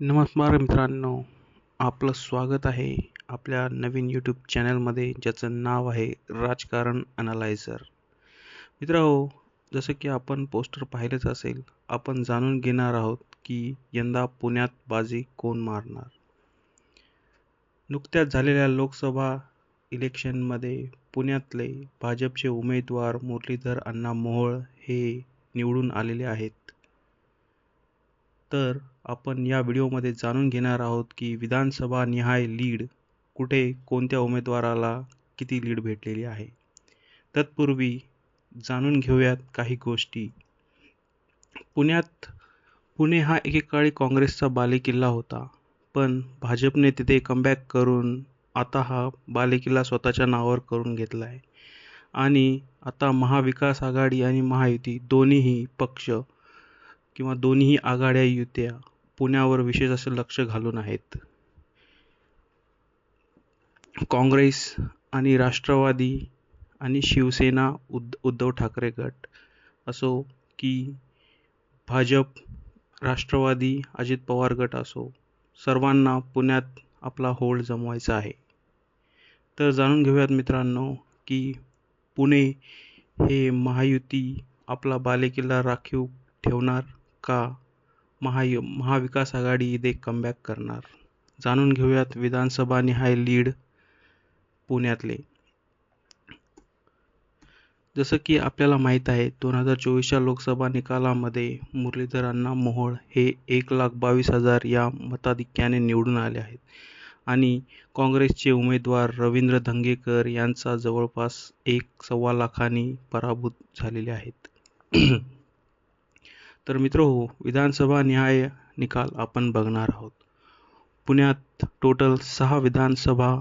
नमस्कार मित्रांनो आपलं स्वागत आहे आपल्या नवीन यूट्यूब चॅनलमध्ये ज्याचं नाव आहे राजकारण अनालायझर मित्रांनो जसं की आपण पोस्टर पाहिलंच असेल आपण जाणून घेणार आहोत की यंदा पुण्यात बाजी कोण मारणार? नुकत्याच झालेल्या लोकसभा इलेक्शनमध्ये पुण्यातले भाजपचे उमेदवार मुरलीधर अण्णा मोहोळ हे निवडून आलेले आहेत. तर आपण या व्हिडिओमध्ये जाणून घेणार आहोत की विधानसभा निहाय लीड कुठे कोणत्या उमेदवाराला किती लीड भेटलेली आहे. तत्पूर्वी जाणून घेऊयात काही गोष्टी. पुण्यात पुणे हा एकेकाळी काँग्रेसचा बालेकिल्ला होता पण भाजपने तिथे कमबॅक करून आता हा बालेकिल्ला स्वतःच्या नावावर करून घेतला आहे आणि आता महाविकास आघाडी आणि महायुती दोन्हीही पक्ष किंवा दोन्ही आघाड्या युत्या पुण्यावर विशेष असं लक्ष घालून आहेत. काँग्रेस आणि राष्ट्रवादी आणि शिवसेना उद उद्धव ठाकरे गट असो की भाजप राष्ट्रवादी अजित पवार गट असो सर्वांना पुण्यात आपला होळ जमवायचा आहे. तर जाणून घेऊयात मित्रांनो की पुणे हे महायुती आपला बालेकिल्ला राखीव ठेवणार का महायु महाविकास आघाडी इथे कमबॅक करणार? जाणून घेऊयात विधानसभा निहाय लीड पुण्यातले. जसं की आपल्याला माहीत आहे दोन हजार चोवीसच्या लोकसभा निकालामध्ये मुरलीधर अण्णा मोहोळ हे एक लाख बावीस हजार या मताधिक्याने निवडून आले आहेत. आणि काँग्रेसचे उमेदवार रवींद्र धंगेकर यांचा जवळपास एक सव्वा लाखांनी पराभूत झालेले आहेत. तर मित्र हो विधानसभा न्याय निकाल आपण बघणार आहोत. पुण्यात टोटल सहा विधानसभा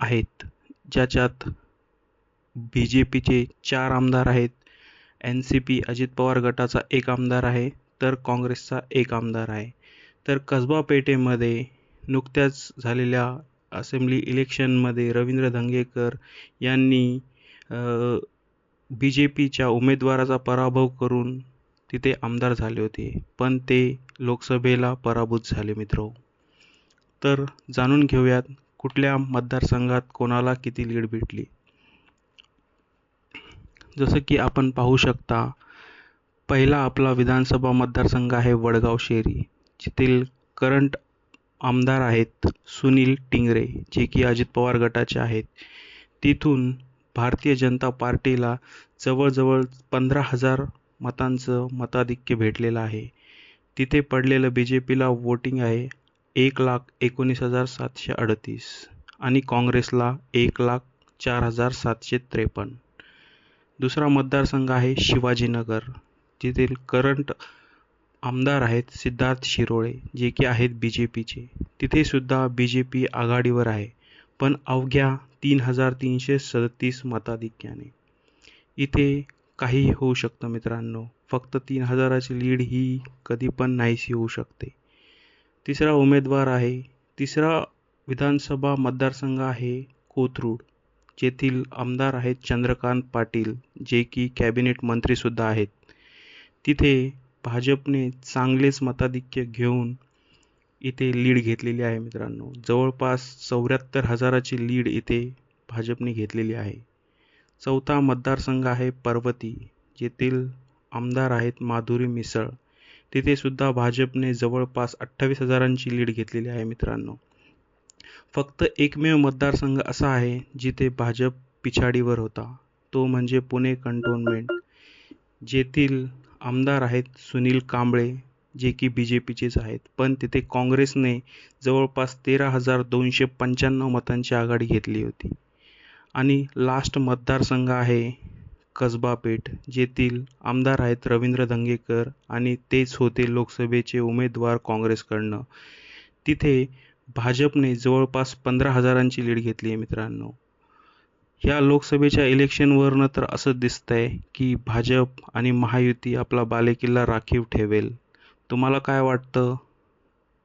आहेत ज्याच्यात बी जे पीचे चार आमदार आहेत N C P Ajit Pawar गटाचा एक आमदार आहे तर काँग्रेसचा एक आमदार आहे. तर कसबा पेठेमध्ये नुकत्याच झालेल्या असेंब्ली इलेक्शनमध्ये रवींद्र धंगेकर यांनी बी जे पीच्या उमेदवाराचा पराभव करून तिथे आमदार झाले होते. पण ते लोकसभेला पराभूत झाले मित्र. तर जाणून घेऊयात कुठल्या मतदारसंघात कोणाला किती लीड भेटली? जसं की आपण पाहू शकता पहिला आपला विधानसभा मतदारसंघ आहे वडगाव शेरी जिथील करंट आमदार आहेत सुनील टिंगरे जे की अजित पवार गटाचे आहेत. तिथून भारतीय जनता पार्टीला जवळजवळ पंधरा हजार मतांचं मताधिक्य भेटलेलं आहे. तिथे पडलेलं बी जे पीला वोटिंग आहे एक लाख एकोणीस हजार सातशे अडतीस आणि काँग्रेसला एक लाख चार हजार सातशे त्रेपन्न. दुसरा मतदारसंघ आहे शिवाजीनगर. जिथील करंट आमदार आहेत सिद्धार्थ शिरोळे जे की आहेत बी जे पीचे तिथेसुद्धा बी जे पी आघाडीवर आहे पण अवघ्या तीन हजार तीनशे सदतीस मताधिक्याने. इथे काहीही होऊ शकतं मित्रांनो. फक्त तीन हजाराची लीड ही कधी पण नाहीशी होऊ शकते. तिसरा उमेदवार आहे. तिसरा विधानसभा मतदारसंघ आहे कोथरूड. जेथील आमदार आहेत चंद्रकांत पाटील जे की कॅबिनेट मंत्रीसुद्धा आहेत. तिथे भाजपने चांगलेच मताधिक्य घेऊन इथे लीड घेतलेली आहे मित्रांनो. जवळपास चौऱ्याहत्तर हजाराची लीड इथे भाजपने घेतलेली आहे. चौथा मतदारसंघ आहे पर्वती जेथील आमदार आहेत माधुरी मिसळ. तिथेसुद्धा भाजपने जवळपास अठ्ठावीस हजारांची लीड घेतलेली आहे मित्रांनो. फक्त एकमेव मतदारसंघ असा आहे जिथे भाजप पिछाडीवर होता. तो म्हणजे पुणे कंटोनमेंट जेथील आमदार आहेत सुनील कांबळे जे की बी जे पीचेच आहेत. पण तिथे काँग्रेसने जवळपास तेरा हजार दोनशे पंच्याण्णव मतांची आघाडी घेतली होती. आणि लास्ट मतदारसंघ आहे कसबा पेठ जेथील आमदार आहेत रवींद्र धंगेकर आणि तेच होते लोकसभेचे उमेदवार काँग्रेसकडनं. तिथे भाजपने जवळपास पंधरा हजारांची लीड घेतली आहे मित्रांनो. ह्या लोकसभेच्या इलेक्शनवरनं तर असं दिसतंय की भाजप आणि महायुती आपला बालेकिल्ला राखीव ठेवेल. तुम्हाला काय वाटतं?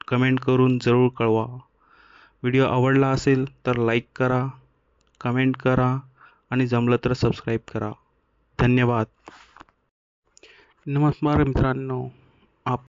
कमेंट करून जरूर कळवा. व्हिडिओ आवडला असेल तर लाईक करा. कमेंट करा आणि जमलं तर सबस्क्राईब करा. धन्यवाद. नमस्कार मित्रांनो. आप